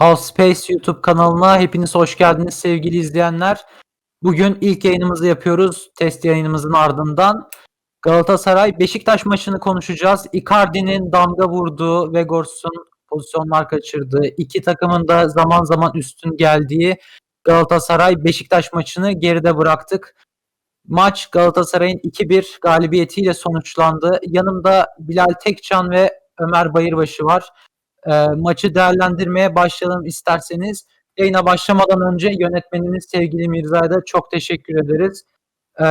Half Space YouTube kanalına hepiniz hoş geldiniz sevgili izleyenler. Bugün ilk yayınımızı yapıyoruz. Test yayınımızın ardından Galatasaray Beşiktaş maçını konuşacağız. Icardi'nin damga vurduğu, Vegors'un pozisyonlar kaçırdığı, iki takımın da zaman zaman üstün geldiği Galatasaray Beşiktaş maçını geride bıraktık. Maç Galatasaray'ın 2-1 galibiyetiyle sonuçlandı. Yanımda Bilal Tekcan ve Ömer Bayırbaşı var. E, maçı değerlendirmeye başlayalım isterseniz. Yayına başlamadan önce yönetmenimiz sevgili Mirza'ya da çok teşekkür ederiz. E,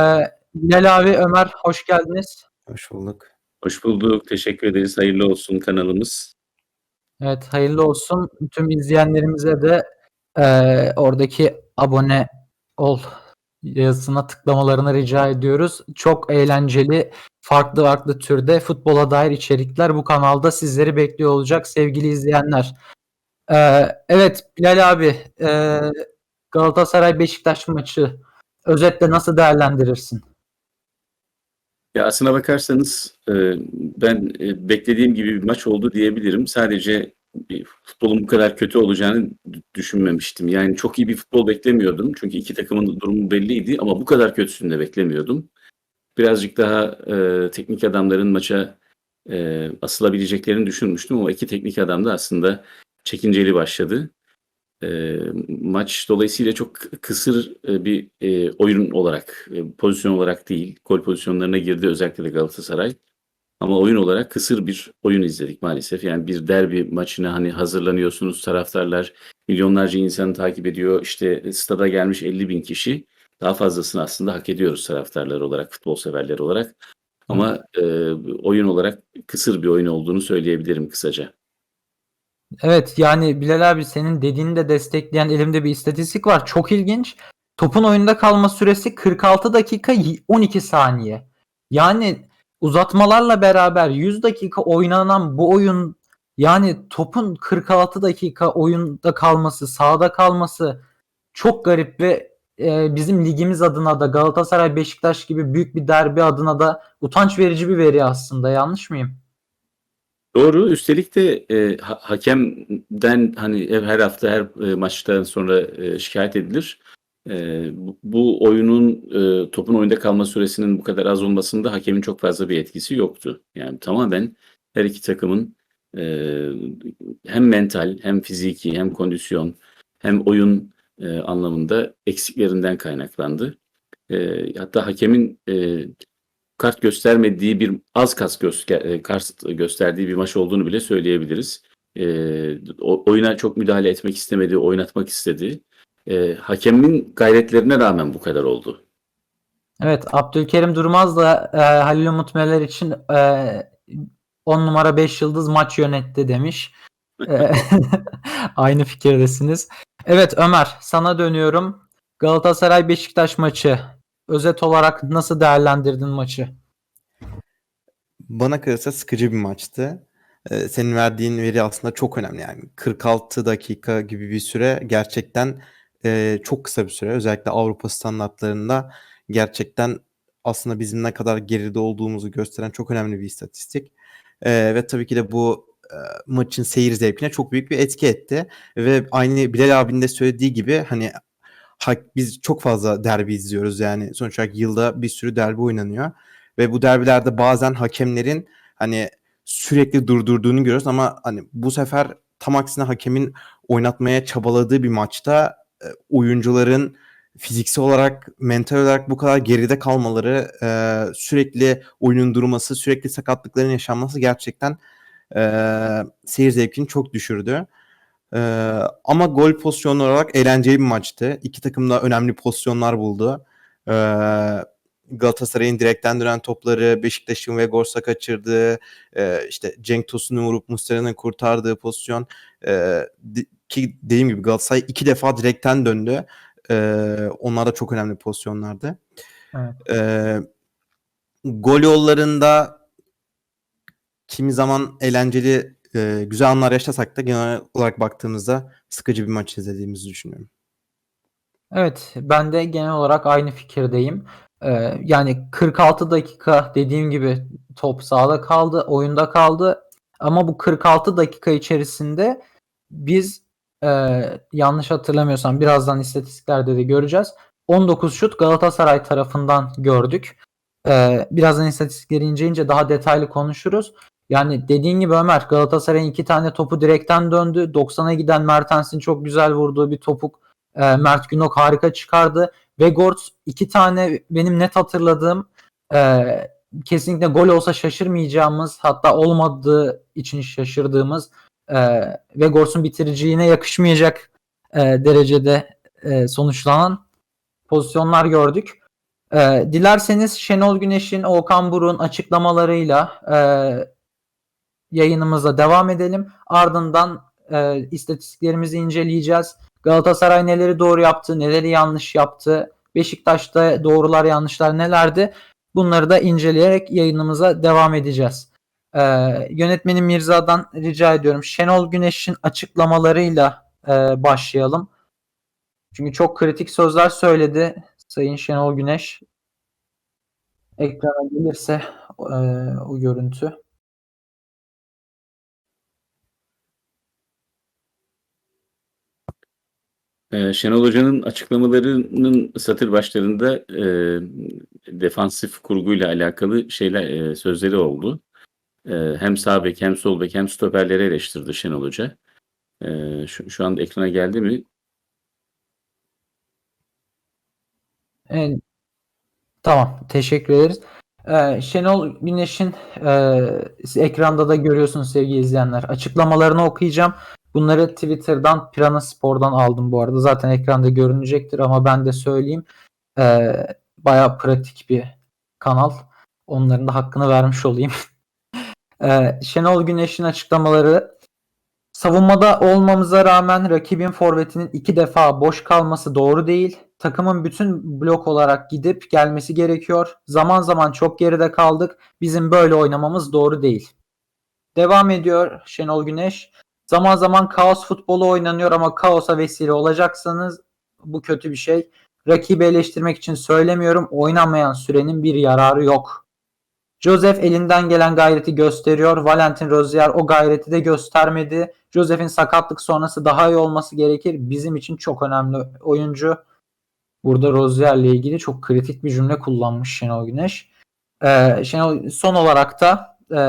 Bilal abi, Ömer hoş geldiniz. Hoş bulduk. Hoş bulduk. Teşekkür ederiz. Hayırlı olsun kanalımız. Evet hayırlı olsun. Tüm izleyenlerimize de e, oradaki abone ol yazısına tıklamalarını rica ediyoruz. Çok eğlenceli, farklı farklı türde futbola dair içerikler bu kanalda sizleri bekliyor olacak sevgili izleyenler. Ee, evet Bilal abi, e, Galatasaray Beşiktaş maçı özetle nasıl değerlendirirsin? Ya aslına bakarsanız e, ben e, beklediğim gibi bir maç oldu diyebilirim. Sadece e, futbolun bu kadar kötü olacağını düşünmemiştim. Yani çok iyi bir futbol beklemiyordum. Çünkü iki takımın durumu belliydi ama bu kadar kötüsünü de beklemiyordum. Birazcık daha e, teknik adamların maça e, asılabileceklerini düşünmüştüm ama iki teknik adam da aslında çekinceli başladı. E, maç dolayısıyla çok kısır e, bir e, oyun olarak, e, pozisyon olarak değil, gol pozisyonlarına girdi özellikle de Galatasaray. Ama oyun olarak kısır bir oyun izledik maalesef. Yani bir derbi maçına hani hazırlanıyorsunuz, taraftarlar milyonlarca insanı takip ediyor. İşte stada gelmiş 50 bin kişi. Daha fazlasını aslında hak ediyoruz taraftarlar olarak, futbol severler olarak. Ama e, oyun olarak kısır bir oyun olduğunu söyleyebilirim kısaca. Evet yani Bilal abi senin dediğini de destekleyen elimde bir istatistik var. Çok ilginç. Topun oyunda kalma süresi 46 dakika y- 12 saniye. Yani uzatmalarla beraber 100 dakika oynanan bu oyun yani topun 46 dakika oyunda kalması, sahada kalması çok garip ve e, bizim ligimiz adına da Galatasaray Beşiktaş gibi büyük bir derbi adına da utanç verici bir veri aslında. Yanlış mıyım? Doğru. Üstelik de e, ha- hakemden hani her hafta her e, maçtan sonra e, şikayet edilir. E, bu, oyunun e, topun oyunda kalma süresinin bu kadar az olmasında hakemin çok fazla bir etkisi yoktu. Yani tamamen her iki takımın e, hem mental hem fiziki hem kondisyon hem oyun e, anlamında eksiklerinden kaynaklandı. E, hatta hakemin e, kart göstermediği bir az kart, göster, e, kart gösterdiği bir maç olduğunu bile söyleyebiliriz. E, o- oyuna çok müdahale etmek istemedi, oynatmak istedi. E, hakemin gayretlerine rağmen bu kadar oldu. Evet, Abdülkerim Durmaz da e, Halil Umut Meler için e, 10 numara 5 yıldız maç yönetti demiş. E, aynı fikirdesiniz. Evet Ömer, sana dönüyorum. Galatasaray Beşiktaş maçı. Özet olarak nasıl değerlendirdin maçı? Bana kalırsa sıkıcı bir maçtı. Ee, senin verdiğin veri aslında çok önemli yani 46 dakika gibi bir süre gerçekten e, çok kısa bir süre. Özellikle Avrupa standartlarında gerçekten aslında bizim ne kadar geride olduğumuzu gösteren çok önemli bir istatistik. Ee, ve tabii ki de bu e, maçın seyir zevkine çok büyük bir etki etti. Ve aynı Bilal abinin de söylediği gibi hani ha- biz çok fazla derbi izliyoruz yani sonuç olarak yılda bir sürü derbi oynanıyor. Ve bu derbilerde bazen hakemlerin hani sürekli durdurduğunu görüyoruz ama hani bu sefer tam aksine hakemin oynatmaya çabaladığı bir maçta e, oyuncuların fiziksel olarak, mental olarak bu kadar geride kalmaları, e, sürekli oyunun durması, sürekli sakatlıkların yaşanması gerçekten e, seyir zevkini çok düşürdü. E, ama gol pozisyonu olarak eğlenceli bir maçtı. İki takım da önemli pozisyonlar buldu. E, Galatasaray'ın direkten dönen topları, Beşiktaş'ın Vegors'a kaçırdığı, e, işte Cenk Tosun'u vurup Muslera'nın kurtardığı pozisyon e, ki dediğim gibi Galatasaray iki defa direkten döndü. E, onlar da çok önemli pozisyonlardı. Evet. E, gol yollarında kimi zaman eğlenceli, e, güzel anlar yaşasak da genel olarak baktığımızda sıkıcı bir maç izlediğimizi düşünüyorum. Evet, ben de genel olarak aynı fikirdeyim. Ee, yani 46 dakika dediğim gibi top sahada kaldı, oyunda kaldı. Ama bu 46 dakika içerisinde biz Ee, yanlış hatırlamıyorsam birazdan istatistiklerde de göreceğiz. 19 şut Galatasaray tarafından gördük. Ee, birazdan istatistikleri inceleyince daha detaylı konuşuruz. Yani dediğin gibi Ömer Galatasaray'ın iki tane topu direkten döndü. 90'a giden Mertens'in çok güzel vurduğu bir topuk e, Mert Günok harika çıkardı. Vegort iki tane benim net hatırladığım e, kesinlikle gol olsa şaşırmayacağımız hatta olmadığı için şaşırdığımız e, Vegors'un bitiriciliğine yakışmayacak e, derecede e, sonuçlanan pozisyonlar gördük. E, dilerseniz Şenol Güneş'in Okan Buruk'un açıklamalarıyla e, yayınımıza devam edelim. Ardından e, istatistiklerimizi inceleyeceğiz. Galatasaray neleri doğru yaptı, neleri yanlış yaptı, Beşiktaş'ta doğrular yanlışlar nelerdi? Bunları da inceleyerek yayınımıza devam edeceğiz. Ee, yönetmenim Mirza'dan rica ediyorum. Şenol Güneş'in açıklamalarıyla e, başlayalım. Çünkü çok kritik sözler söyledi Sayın Şenol Güneş. Ekrana gelirse e, o görüntü. Ee, Şenol Hoca'nın açıklamalarının satır başlarında e, defansif kurguyla alakalı şeyler e, sözleri oldu. E, hem sağ bek hem sol bek hem stoperleri eleştirdi Şenol Hoca. E, şu, şu anda ekrana geldi mi? E, tamam, teşekkür ederiz. Ee, Şenol Güneş'in e, ekranda da görüyorsunuz sevgili izleyenler. Açıklamalarını okuyacağım. Bunları Twitter'dan, Pirana Spor'dan aldım bu arada. Zaten ekranda görünecektir ama ben de söyleyeyim. Ee, bayağı pratik bir kanal. Onların da hakkını vermiş olayım. Ee, Şenol Güneş'in açıklamaları Savunmada olmamıza rağmen rakibin forvetinin iki defa boş kalması doğru değil. Takımın bütün blok olarak gidip gelmesi gerekiyor. Zaman zaman çok geride kaldık. Bizim böyle oynamamız doğru değil. Devam ediyor Şenol Güneş. Zaman zaman kaos futbolu oynanıyor ama kaosa vesile olacaksanız bu kötü bir şey. Rakibi eleştirmek için söylemiyorum. Oynamayan sürenin bir yararı yok. Joseph elinden gelen gayreti gösteriyor. Valentin Rozier o gayreti de göstermedi. Joseph'in sakatlık sonrası daha iyi olması gerekir. Bizim için çok önemli oyuncu. Burada Rozier'le ilgili çok kritik bir cümle kullanmış Şenol Güneş. Ee, Şenol son olarak da e,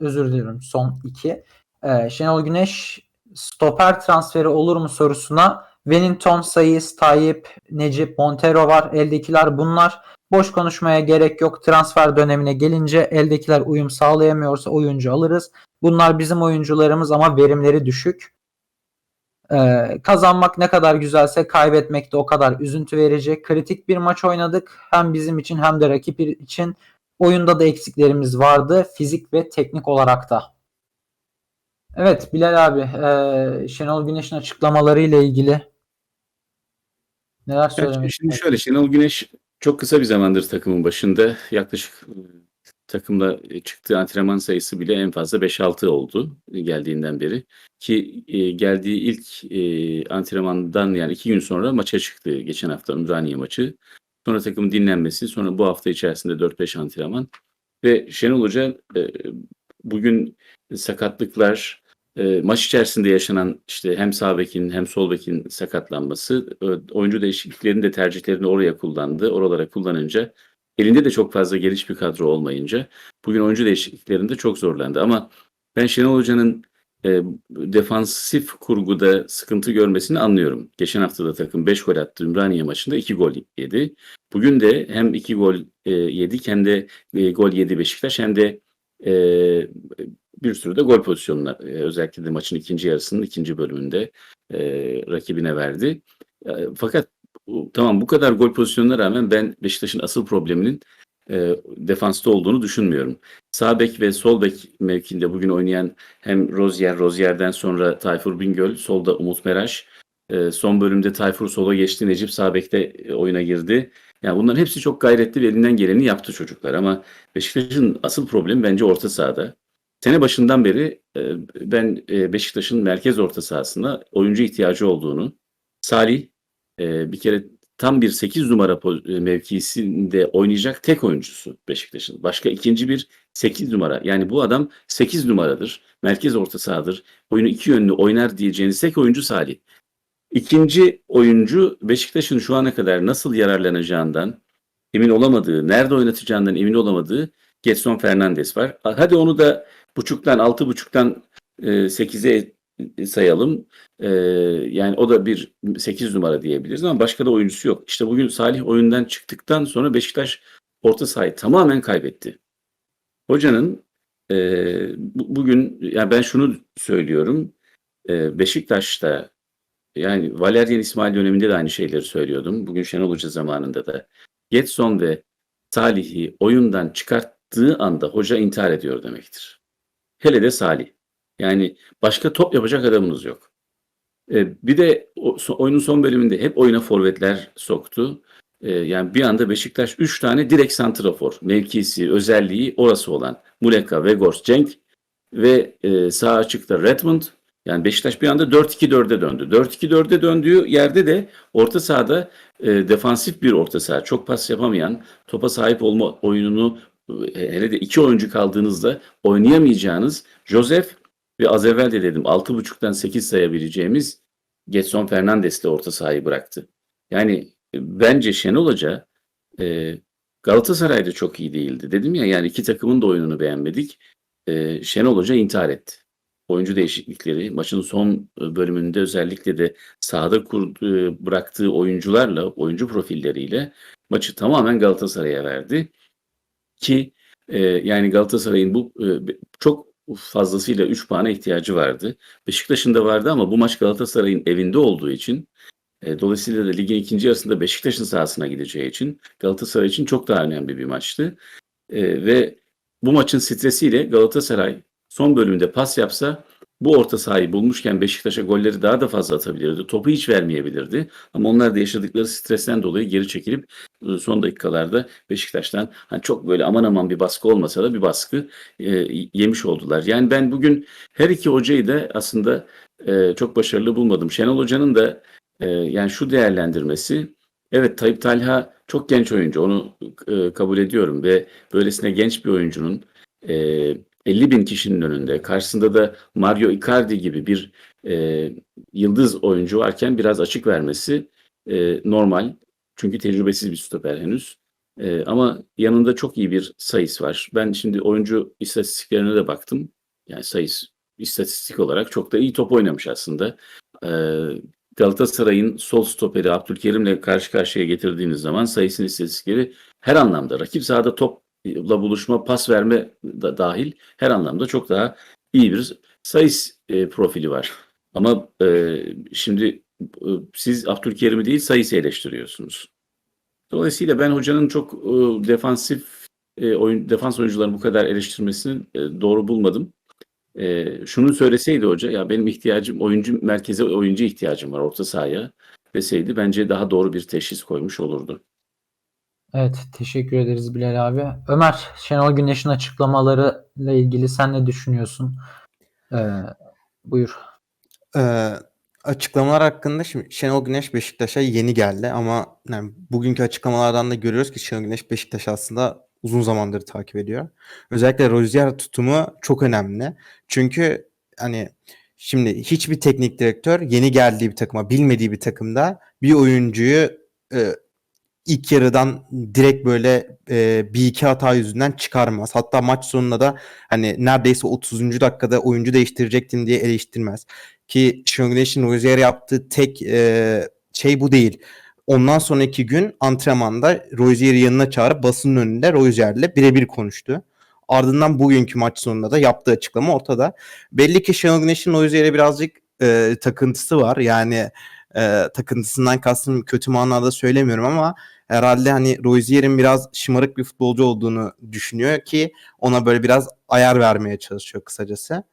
özür diliyorum son iki. Ee, Şenol Güneş stoper transferi olur mu sorusuna Wellington, Sayıs, Tayyip, Necip, Montero var. Eldekiler bunlar. Boş konuşmaya gerek yok. Transfer dönemine gelince eldekiler uyum sağlayamıyorsa oyuncu alırız. Bunlar bizim oyuncularımız ama verimleri düşük. Ee, kazanmak ne kadar güzelse kaybetmek de o kadar üzüntü verecek. Kritik bir maç oynadık. Hem bizim için hem de rakip için. Oyunda da eksiklerimiz vardı. Fizik ve teknik olarak da. Evet Bilal abi, e, Şenol Güneş'in açıklamaları ile ilgili neler söylemek şimdi şöyle Şenol Güneş çok kısa bir zamandır takımın başında. Yaklaşık e, takımla çıktığı antrenman sayısı bile en fazla 5-6 oldu e, geldiğinden beri. Ki e, geldiği ilk antrenmandan yani iki gün sonra maça çıktı geçen hafta Ümraniye maçı. Sonra takımın dinlenmesi, sonra bu hafta içerisinde 4-5 antrenman. Ve Şenol Hoca bugün sakatlıklar, e, maç içerisinde yaşanan işte hem sağ bekin hem sol bekin sakatlanması, e, oyuncu değişikliklerini de tercihlerini oraya kullandı. Oralara kullanınca elinde de çok fazla geniş bir kadro olmayınca bugün oyuncu değişikliklerinde çok zorlandı. Ama ben Şenol Hoca'nın e, defansif kurguda sıkıntı görmesini anlıyorum. Geçen hafta da takım 5 gol attı. Ümraniye maçında 2 gol yedi. Bugün de hem 2 gol e, yedik hem de e, gol yedi Beşiktaş hem de e, bir sürü de gol pozisyonuna e, özellikle de maçın ikinci yarısının ikinci bölümünde e, rakibine verdi. E, fakat tamam bu kadar gol pozisyonuna rağmen ben Beşiktaş'ın asıl probleminin e, defansta olduğunu düşünmüyorum. Sağ bek ve sol bek mevkinde bugün oynayan hem Rozier, Rozier'den sonra Tayfur Bingöl, solda Umut Meraş, e, son bölümde Tayfur sola geçti, Necip sağ bekte e, oyuna girdi. Yani bunların hepsi çok gayretli ve elinden geleni yaptı çocuklar ama Beşiktaş'ın asıl problemi bence orta sahada. Sene başından beri e, ben e, Beşiktaş'ın merkez orta sahasına oyuncu ihtiyacı olduğunu, Salih e, bir kere tam bir 8 numara mevkisinde oynayacak tek oyuncusu Beşiktaş'ın. Başka ikinci bir 8 numara. Yani bu adam 8 numaradır. Merkez orta sahadır. Oyunu iki yönlü oynar diyeceğiniz tek oyuncu Salih. İkinci oyuncu Beşiktaş'ın şu ana kadar nasıl yararlanacağından emin olamadığı, nerede oynatacağından emin olamadığı Getson Fernandes var. Hadi onu da buçuktan, altı buçuktan e, sekize sayalım. E, yani o da bir 8 numara diyebiliriz ama başka da oyuncusu yok. İşte bugün Salih oyundan çıktıktan sonra Beşiktaş orta sahayı tamamen kaybetti. Hocanın e, bu- bugün yani ben şunu söylüyorum. Beşiktaş'ta yani Valerian İsmail döneminde de aynı şeyleri söylüyordum. Bugün Şenol Hoca zamanında da. Getson ve Salih'i oyundan çıkarttığı anda hoca intihar ediyor demektir. Hele de Salih. Yani başka top yapacak adamınız yok. Ee, bir de o, oyunun son bölümünde hep oyuna forvetler soktu. Ee, yani bir anda Beşiktaş 3 tane direkt santrafor mevkisi, özelliği orası olan Muleka, Vegors, Cenk ve e, sağ açıkta Redmond. Yani Beşiktaş bir anda 4-2-4'e döndü. 4-2-4'e döndüğü yerde de orta sahada e, defansif bir orta saha, çok pas yapamayan, topa sahip olma oyununu e, hele de iki oyuncu kaldığınızda oynayamayacağınız Josef ve az evvel de dedim 6.5'tan 8 sayabileceğimiz Getson Fernandes'le orta sahayı bıraktı. Yani e, bence Şenol Hoca e, Galatasaray'da çok iyi değildi. Dedim ya yani iki takımın da oyununu beğenmedik. E, Şenol Hoca intihar etti. Oyuncu değişiklikleri maçın son e, bölümünde özellikle de sahada kur, e, bıraktığı oyuncularla, oyuncu profilleriyle maçı tamamen Galatasaray'a verdi. Ki e, yani Galatasaray'ın bu e, çok fazlasıyla 3 puana ihtiyacı vardı. Beşiktaş'ın da vardı ama bu maç Galatasaray'ın evinde olduğu için e, dolayısıyla da ligin ikinci yarısında Beşiktaş'ın sahasına gideceği için Galatasaray için çok daha önemli bir maçtı. E, ve bu maçın stresiyle Galatasaray son bölümde pas yapsa bu orta sahayı bulmuşken Beşiktaş'a golleri daha da fazla atabilirdi. Topu hiç vermeyebilirdi. Ama onlar da yaşadıkları stresten dolayı geri çekilip e, son dakikalarda Beşiktaş'tan hani çok böyle aman aman bir baskı olmasa da bir baskı e, yemiş oldular. Yani ben bugün her iki hocayı da aslında e, çok başarılı bulmadım. Şenol Hoca'nın da e, yani şu değerlendirmesi evet Tayyip Talha çok genç oyuncu onu e, kabul ediyorum ve böylesine genç bir oyuncunun e, 50 bin kişinin önünde karşısında da Mario Icardi gibi bir e, yıldız oyuncu varken biraz açık vermesi e, normal. Çünkü tecrübesiz bir stoper henüz. E, ama yanında çok iyi bir sayıs var. Ben şimdi oyuncu istatistiklerine de baktım. Yani sayıs istatistik olarak çok da iyi top oynamış aslında. E, Galatasaray'ın sol stoperi Abdülkerim'le karşı karşıya getirdiğiniz zaman sayısının istatistikleri her anlamda rakip sahada topla buluşma, pas verme da dahil her anlamda çok daha iyi bir sayıs e, profili var. Ama e, şimdi e, siz Abdülkerim'i değil sayısı eleştiriyorsunuz. Dolayısıyla ben hocanın çok e, defansif e, oyun defans oyuncularını bu kadar eleştirmesini e, doğru bulmadım. E, şunu söyleseydi hoca ya benim ihtiyacım oyuncu merkeze oyuncu ihtiyacım var orta sahaya deseydi bence daha doğru bir teşhis koymuş olurdu. Evet, teşekkür ederiz Bilal abi. Ömer, Şenol Güneş'in açıklamalarıyla ilgili sen ne düşünüyorsun? Ee, buyur. Ee, açıklamalar hakkında şimdi Şenol Güneş Beşiktaş'a yeni geldi ama yani bugünkü açıklamalardan da görüyoruz ki Şenol Güneş Beşiktaş'ı aslında uzun zamandır takip ediyor. Özellikle Rozier tutumu çok önemli. Çünkü hani şimdi hiçbir teknik direktör yeni geldiği bir takıma, bilmediği bir takımda bir oyuncuyu e, ilk yarıdan direkt böyle e, bir iki hata yüzünden çıkarmaz. Hatta maç sonunda da hani neredeyse 30. dakikada oyuncu değiştirecektin diye eleştirmez. Ki Şenol Güneş'in Rozier yaptığı tek e, şey bu değil. Ondan sonraki gün antrenmanda Rozier'i yanına çağırıp basının önünde Rozier'le birebir konuştu. Ardından bugünkü maç sonunda da yaptığı açıklama ortada. Belli ki Şenol Güneş'in Rozier'e birazcık e, takıntısı var. Yani e, takıntısından kastım kötü manada söylemiyorum ama herhalde hani Rozier'in biraz şımarık bir futbolcu olduğunu düşünüyor ki ona böyle biraz ayar vermeye çalışıyor kısacası.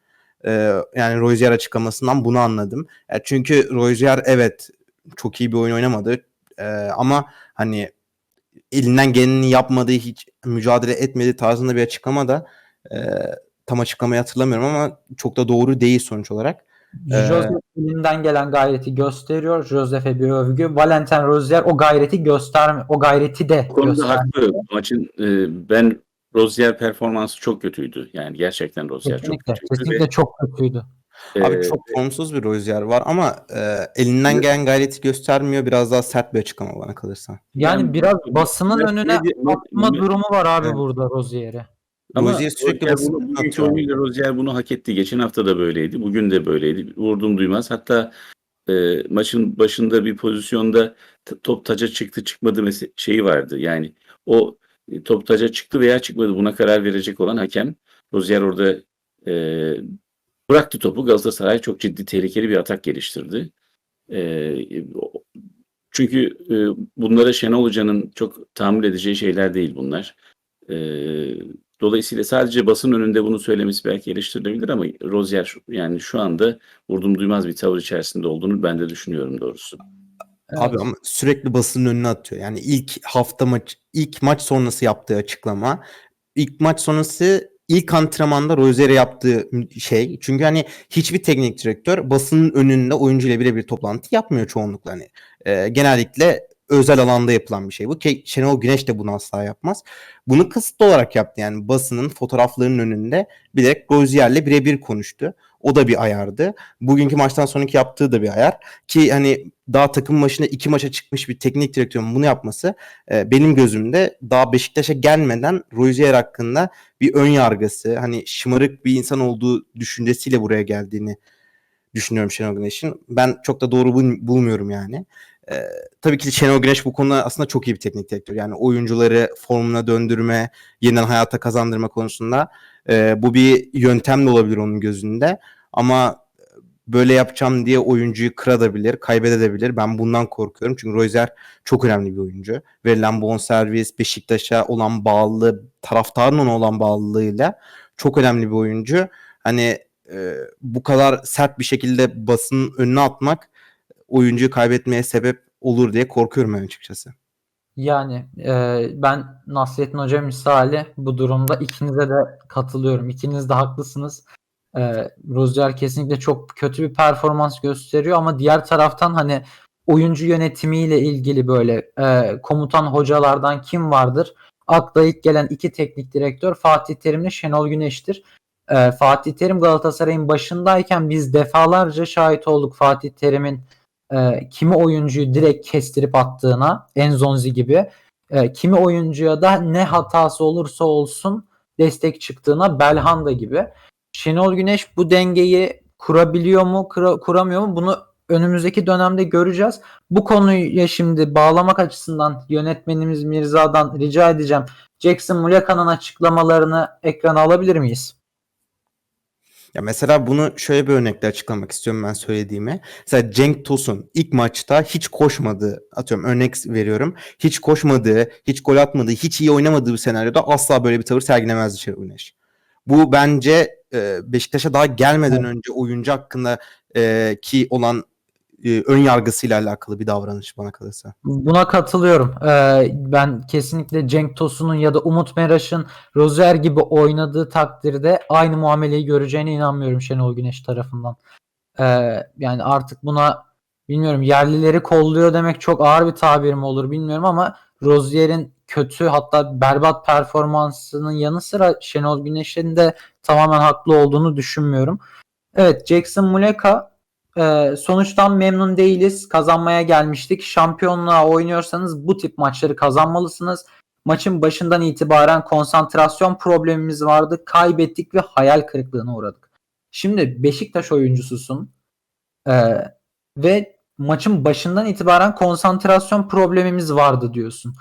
Ee, yani Rozier açıklamasından bunu anladım. E, çünkü Rozier evet çok iyi bir oyun oynamadı Ee, ama hani elinden geleni yapmadığı hiç mücadele etmediği tarzında bir açıklama da e, tam açıklamayı hatırlamıyorum ama çok da doğru değil sonuç olarak. Ee, Joseph elinden gelen gayreti gösteriyor. Joseph'e bir övgü. Valentin Rozier o gayreti gösterme, o gayreti de konuda göstermiyor. haklı. Maçın e, ben Rozier performansı çok kötüydü. Yani gerçekten Rozier çok kötüydü. kesinlikle çok kötüydü. ve, Abi e, çok formsuz bir Rozier var ama e, elinden gelen gayreti göstermiyor. Biraz daha sert bir açıklama bana kalırsa. Yani Yani biraz basının önüne atma durumu var abi Evet. burada Rozier'e. Ama Rozier sürekli basın atıyor. Rozier bunu hak etti. Geçen hafta da böyleydi. Bugün de böyleydi. Vurdum duymaz. Hatta e, maçın başında bir pozisyonda top taca çıktı çıkmadı mese- şeyi vardı. Yani o e, top taca çıktı veya çıkmadı buna karar verecek olan hakem. Rozier orada e, bıraktı topu. Galatasaray çok ciddi tehlikeli bir atak geliştirdi. E, çünkü e, bunlara Şenol Hoca'nın çok tahammül edeceği şeyler değil bunlar. E, dolayısıyla sadece basın önünde bunu söylemesi belki eleştirilebilir ama Rozier yani şu anda vurdum duymaz bir tavır içerisinde olduğunu ben de düşünüyorum doğrusu. Abi ama sürekli basının önüne atıyor. Yani ilk hafta maç, ilk maç sonrası yaptığı açıklama, ilk maç sonrası ilk antrenmanda Rozier'e yaptığı şey. Çünkü hani hiçbir teknik direktör basının önünde oyuncuyla birebir toplantı yapmıyor çoğunlukla. Hani e, genellikle özel alanda yapılan bir şey bu. Ki Şenol Güneş de bunu asla yapmaz. Bunu kısıtlı olarak yaptı. Yani basının fotoğraflarının önünde bilerek Rozier'le birebir konuştu. O da bir ayardı. Bugünkü maçtan sonraki yaptığı da bir ayar. Ki hani daha takım başına iki maça çıkmış bir teknik direktörün bunu yapması e, benim gözümde daha Beşiktaş'a gelmeden Rozier hakkında bir ön yargısı hani şımarık bir insan olduğu düşüncesiyle buraya geldiğini düşünüyorum Şenol Güneş'in. Ben çok da doğru bul- bulmuyorum yani. E, tabii ki Şenol Güneş bu konuda aslında çok iyi bir teknik direktör. Yani oyuncuları formuna döndürme, yeniden hayata kazandırma konusunda e, bu bir yöntem de olabilir onun gözünde. Ama böyle yapacağım diye oyuncuyu kırabilir, kaybedebilir. Ben bundan korkuyorum. Çünkü Rozier çok önemli bir oyuncu. Verilen bonservis, Beşiktaş'a olan bağlılığı, taraftarın ona olan bağlılığıyla çok önemli bir oyuncu. Hani e, bu kadar sert bir şekilde basının önüne atmak oyuncuyu kaybetmeye sebep olur diye korkuyorum ben açıkçası. Yani e, ben Nasrettin Hoca misali bu durumda ikinize de katılıyorum. İkiniz de haklısınız. E, Rozier kesinlikle çok kötü bir performans gösteriyor ama diğer taraftan hani oyuncu yönetimiyle ilgili böyle e, komutan hocalardan kim vardır? Akla ilk gelen iki teknik direktör Fatih Terim ile Şenol Güneş'tir. E, Fatih Terim Galatasaray'ın başındayken biz defalarca şahit olduk Fatih Terim'in e, kimi oyuncuyu direkt kestirip attığına Enzonzi gibi e, kimi oyuncuya da ne hatası olursa olsun destek çıktığına Belhanda gibi. Şenol Güneş bu dengeyi kurabiliyor mu, kura- kuramıyor mu? Bunu önümüzdeki dönemde göreceğiz. Bu konuya şimdi bağlamak açısından yönetmenimiz Mirza'dan rica edeceğim. Jackson Muleka'nın açıklamalarını ekrana alabilir miyiz? Ya mesela bunu şöyle bir örnekle açıklamak istiyorum ben söylediğimi. Mesela Cenk Tosun ilk maçta hiç koşmadığı, atıyorum örnek veriyorum. Hiç koşmadığı, hiç gol atmadığı, hiç iyi oynamadığı bir senaryoda asla böyle bir tavır sergilemezdi Şenol Güneş. Bu bence e, Beşiktaş'a daha gelmeden önce oyuncu hakkında e, ki olan e, ön yargısıyla alakalı bir davranış bana kalırsa. Buna katılıyorum. Ee, ben kesinlikle Cenk Tosun'un ya da Umut Meraş'ın Rozier gibi oynadığı takdirde aynı muameleyi göreceğine inanmıyorum Şenol Güneş tarafından. Ee, yani artık buna bilmiyorum yerlileri kolluyor demek çok ağır bir tabir mi olur bilmiyorum ama Rozier'in kötü hatta berbat performansının yanı sıra Şenol Güneş'in de tamamen haklı olduğunu düşünmüyorum. Evet Jackson Muleka ee, sonuçtan memnun değiliz. Kazanmaya gelmiştik. Şampiyonluğa oynuyorsanız bu tip maçları kazanmalısınız. Maçın başından itibaren konsantrasyon problemimiz vardı. Kaybettik ve hayal kırıklığına uğradık. Şimdi Beşiktaş oyuncususun ee, ve maçın başından itibaren konsantrasyon problemimiz vardı diyorsun.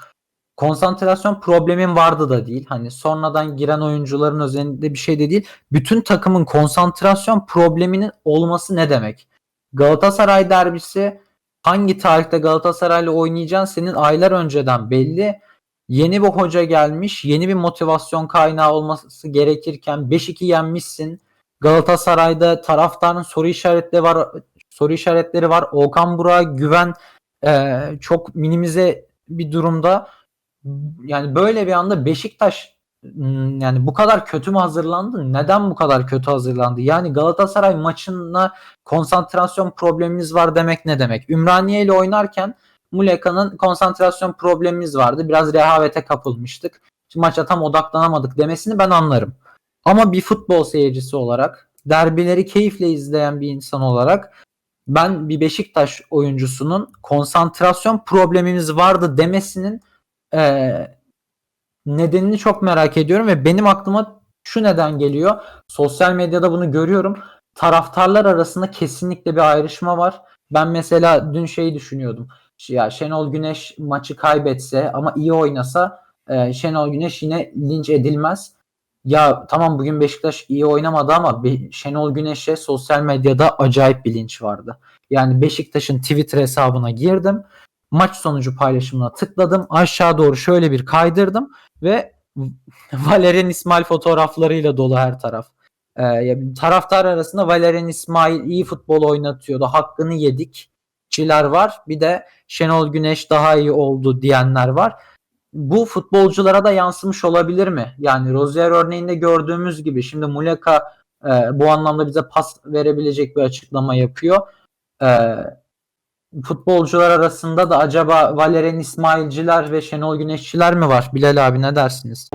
Konsantrasyon problemin vardı da değil. Hani sonradan giren oyuncuların özelinde bir şey de değil. Bütün takımın konsantrasyon probleminin olması ne demek? Galatasaray derbisi hangi tarihte Galatasaray'la oynayacaksın senin aylar önceden belli. Yeni bir hoca gelmiş, yeni bir motivasyon kaynağı olması gerekirken 5-2 yenmişsin. Galatasaray'da taraftarın soru işaretleri var, soru işaretleri var. Okan Burak'a güven e, çok minimize bir durumda. Yani böyle bir anda Beşiktaş Yani bu kadar kötü mü hazırlandı? Neden bu kadar kötü hazırlandı? Yani Galatasaray maçına konsantrasyon problemimiz var demek ne demek? Ümraniye ile oynarken Muleka'nın konsantrasyon problemimiz vardı. Biraz rehavete kapılmıştık. Şimdi maça tam odaklanamadık demesini ben anlarım. Ama bir futbol seyircisi olarak, derbileri keyifle izleyen bir insan olarak ben bir Beşiktaş oyuncusunun konsantrasyon problemimiz vardı demesinin eee, nedenini çok merak ediyorum ve benim aklıma şu neden geliyor. Sosyal medyada bunu görüyorum. Taraftarlar arasında kesinlikle bir ayrışma var. Ben mesela dün şeyi düşünüyordum. Ya Şenol Güneş maçı kaybetse ama iyi oynasa e, Şenol Güneş yine linç edilmez. Ya tamam bugün Beşiktaş iyi oynamadı ama Be- Şenol Güneş'e sosyal medyada acayip bir linç vardı. Yani Beşiktaş'ın Twitter hesabına girdim. Maç sonucu paylaşımına tıkladım. Aşağı doğru şöyle bir kaydırdım ve Valerian İsmail fotoğraflarıyla dolu her taraf. Ee, taraftar arasında Valerian İsmail iyi futbol oynatıyordu. Hakkını yedik. Çiler var. Bir de Şenol Güneş daha iyi oldu diyenler var. Bu futbolculara da yansımış olabilir mi? Yani Rozier örneğinde gördüğümüz gibi şimdi Muleka e, bu anlamda bize pas verebilecek bir açıklama yapıyor. E, futbolcular arasında da acaba Valerian İsmailciler ve Şenol Güneşçiler mi var? Bilal abi ne dersiniz?